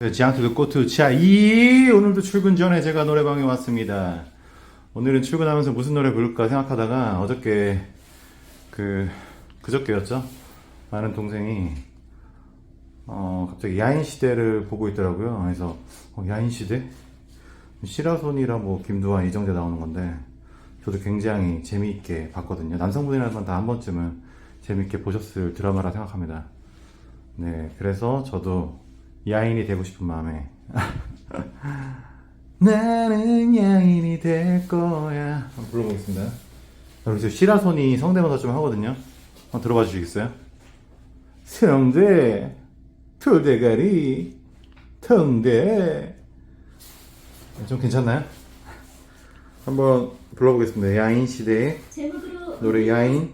네, 지앙트도 꼬트 치아 이 오늘도 출근 전에 제가 노래방에 왔습니다. 오늘은 출근하면서 무슨 노래 부를까 생각하다가 어저께 그 그저께였죠. 많은 동생이 어 갑자기 야인 시대를 보고 있더라고요. 그래서 어, 야인 시대? 시라손이랑 뭐 김두한 이정재 나오는 건데 저도 굉장히 재미있게 봤거든요. 남성분이라면 다 한 번쯤은 재미있게 보셨을 드라마라 생각합니다. 네, 그래서 저도 야인이 되고 싶은 마음에. 나는 야인이 될 거야. 한번 불러보겠습니다. 여러분 저 시라손이 성대모사 좀 하거든요. 한번 들어봐 주시겠어요? 성대 돌대가리 통대. 좀 괜찮나요? 한번 불러보겠습니다. 야인 시대의 노래 야인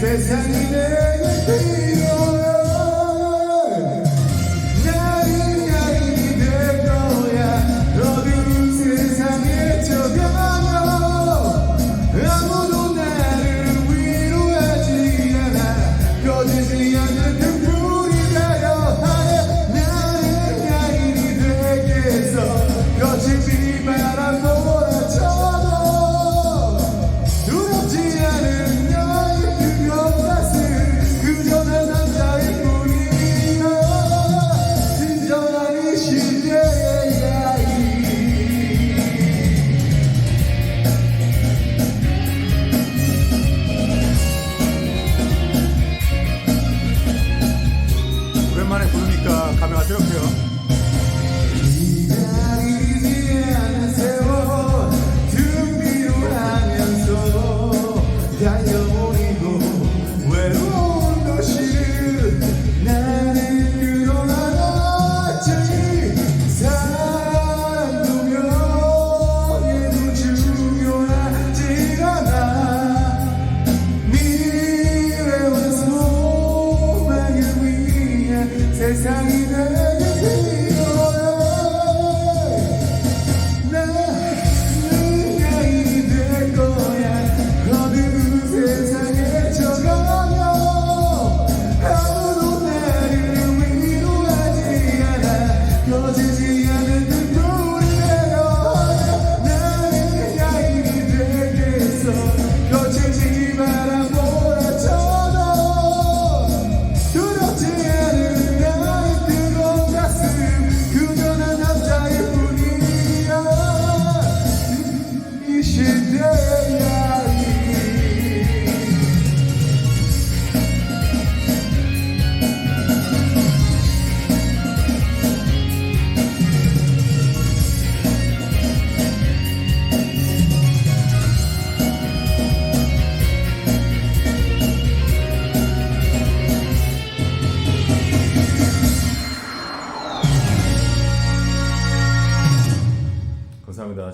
세상이 내 부르니까 감회가 새롭네요 기다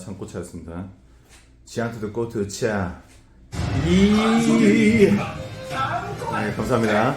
창고차였습니다. 지안트도 꼬트 차. 이. 네, 감사합니다.